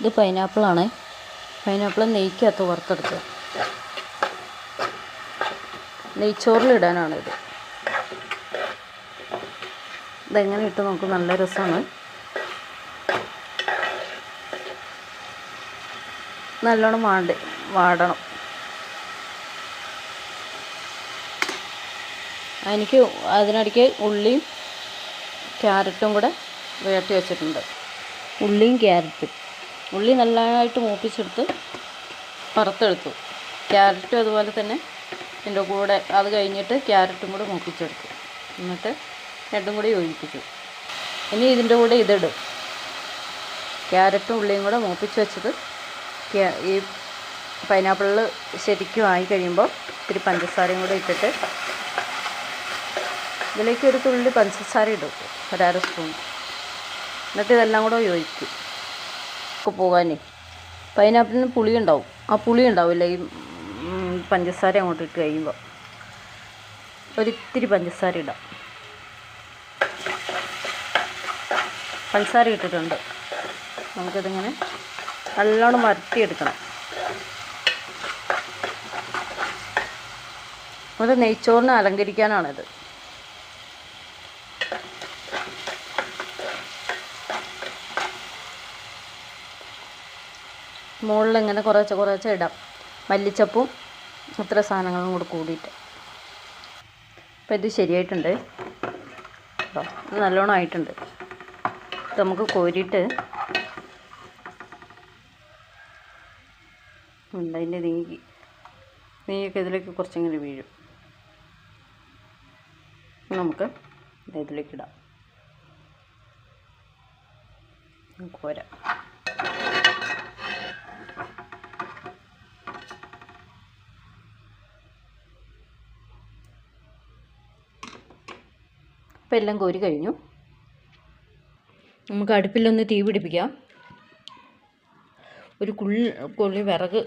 ഇത് പൈനാപ്പിളാണ് പൈനാപ്പിൾ നെയ്ക്കകത്ത് വറുത്തെടുക്കുക നെയ്ച്ചോറിലിടാനാണിത്. ഇതെങ്ങനെ ഇട്ട് നമുക്ക് നല്ല രസമാണ്. നല്ലോണം വാണ്ടി വാടണം. എനിക്ക് അതിനിടയ്ക്ക് ഉള്ളിയും ക്യാരറ്റും കൂടെ വേട്ടി വെച്ചിട്ടുണ്ട്. ഉള്ളിയും ക്യാരറ്റും. ഉള്ളി നല്ലതായിട്ട് മൂപ്പിച്ചെടുത്ത് വറുത്തെടുത്തു. ക്യാരറ്റും അതുപോലെ തന്നെ എന്റെ കൂടെ അത് കഴിഞ്ഞിട്ട് ക്യാരറ്റും കൂടെ മൂപ്പിച്ചെടുത്തു. എന്നിട്ട് രണ്ടും കൂടി യോജിപ്പിച്ചു. ഇനി ഇതിന്റെ കൂടെ ഇതിടും. ക്യാരറ്റും ഉള്ളിയും കൂടെ മൂപ്പിച്ച് വെച്ചത് ഈ പൈനാപ്പിളിൽ ശരിക്കും ആയി കഴിയുമ്പോൾ ഇത്തിരി പഞ്ചസാരയും കൂടെ ഇട്ടിട്ട് ഇതിലേക്ക് ഒരു തുള്ളി പഞ്ചസാര ഇടും. ഒരര സ്പൂൺ. എന്നിട്ട് ഇതെല്ലാം കൂടെ യോജിക്കും ഒക്കെ പോകാനേ. പൈനാപ്പിളിന് പുളി ഉണ്ടാവും ആ പുളി ഉണ്ടാവില്ല ഈ പഞ്ചസാര അങ്ങോട്ട് ഇട്ട് കഴിയുമ്പോൾ ഒരിത്തിരി പഞ്ചസാര ഇടാം. പഞ്ചസാര ഇട്ടിട്ടുണ്ട്. നമുക്കിതിങ്ങനെ നല്ലോണം വരട്ടിയെടുക്കണം. അത് നെയ്ച്ചോറിന് അലങ്കരിക്കാനാണിത്. മുകളിൽ ഇങ്ങനെ കുറേശ്ശെ കുറേശ്ശെ ഇടാം. മല്ലിച്ചപ്പും ഇത്ര സാധനങ്ങളും കൂടെ കൂടിയിട്ട്. അപ്പം ഇത് ശരിയായിട്ടുണ്ട്. കേട്ടോ ഇത് നല്ലോണം ആയിട്ടുണ്ട്. ഇത് നമുക്ക് കോരിയിട്ട് അതിന്റെ നീക്കി നെയ്യൊക്കെ ഇതിലേക്ക് കുറച്ചിങ്ങനെ വീഴും. നമുക്ക് ഇത് ഇതിലേക്ക് ഇടാം. കോരാം. ഇപ്പം എല്ലാം കോരി കഴിഞ്ഞു. നമുക്ക് അടുപ്പിലൊന്ന് തീ പിടിപ്പിക്കാം. ഒരു കുള്ളി കൊള്ളി വിറക്.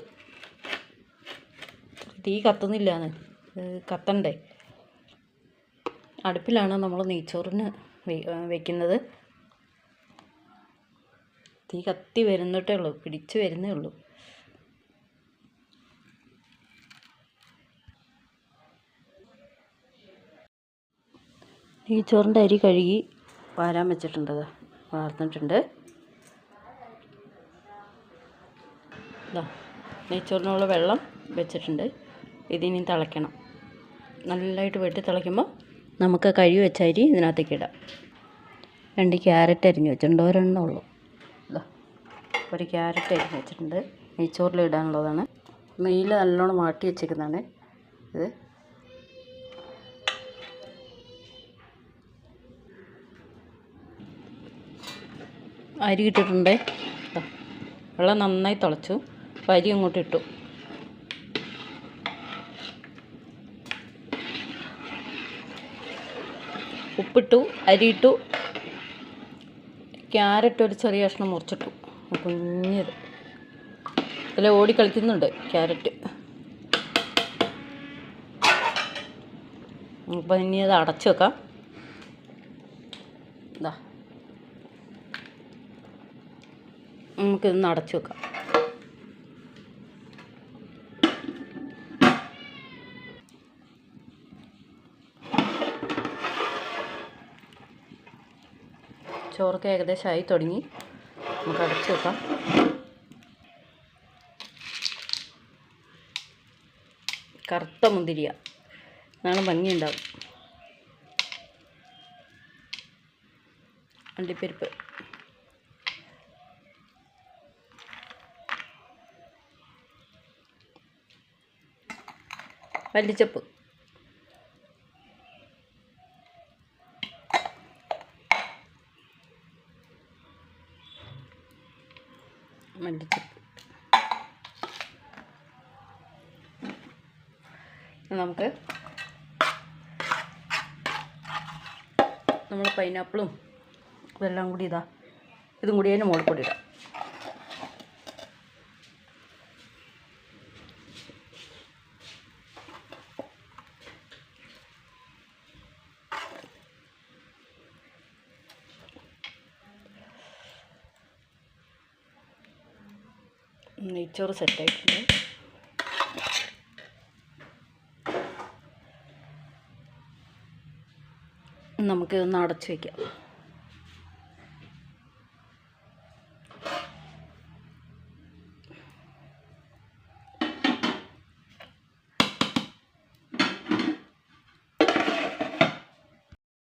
തീ കത്തുന്നില്ലാന്ന്. കത്തണ്ടേ? അടുപ്പിലാണ് നമ്മൾ നെയ്ച്ചോറിന് വെക്കുന്നത്. തീ കത്തി വരുന്നിട്ടേ ഉള്ളൂ പിടിച്ച് വരുന്നേ ഉള്ളൂ. നെയ്ച്ചോറിന്റെ അരി കഴുകി വാരാൻ വെച്ചിട്ടുണ്ട് വാർന്നിട്ടുണ്ട്. നെയ്ച്ചോറിനുള്ള വെള്ളം വെച്ചിട്ടുണ്ട്. ഇതിനി തിളയ്ക്കണം. നല്ലതായിട്ട് വെട്ടി തിളയ്ക്കുമ്പോൾ നമുക്ക് കഴുകി വെച്ച അരി ഇതിനകത്തേക്ക് ഇടാം. രണ്ട് ക്യാരറ്റ് അരിഞ്ഞ് വെച്ചിട്ടുണ്ട് ഒരെണ്ണം ഉള്ളൂ. ഒരു ക്യാരറ്റ് അരിഞ്ഞ് വെച്ചിട്ടുണ്ട്. നെയ്ച്ചോറിൽ ഇടാനുള്ളതാണ്. നെയ്യിൽ നല്ലോണം മാട്ടി വെച്ചേക്കുന്നതാണ് ഇത്. അരി ഇട്ടിട്ടുണ്ട്. വെള്ളം നന്നായി തിളച്ചു. അപ്പോൾ അരി അങ്ങോട്ട് ഇട്ടു. ഉപ്പിട്ടു അരി ഇട്ടു. ക്യാരറ്റ് ഒരു ചെറിയ കഷ്ണം മുറിച്ചിട്ടു. കുഞ്ഞത്. ഇതിൽ ഓടി കളിക്കുന്നുണ്ട് ക്യാരറ്റ്. അപ്പം ഇനി അത് അടച്ചു വെക്കാം ഇതാ നമുക്കിതൊന്ന് അടച്ചു വെക്കാം. ചോറൊക്കെ ഏകദേശം ആയി തുടങ്ങി. നമുക്ക് അടച്ചു വെക്കാം. കറുത്ത മുന്തിരിയ. നാളെ ഭംഗിയുണ്ടാവും. അണ്ടിപ്പരിപ്പ്. മല്ലിച്ചപ്പ്. മല്ലിച്ചപ്പ്. നമുക്ക് നമ്മൾ പൈനാപ്പിളും ഇതെല്ലാം കൂടി ഇതാ. ഇതും കൂടി അതിന് മുകളിൽ കൂടി ഇടാം. നെയ്ച്ചോറ് സെറ്റായിട്ടുണ്ട്. നമുക്കിതൊന്ന് അടച്ച് വയ്ക്കാം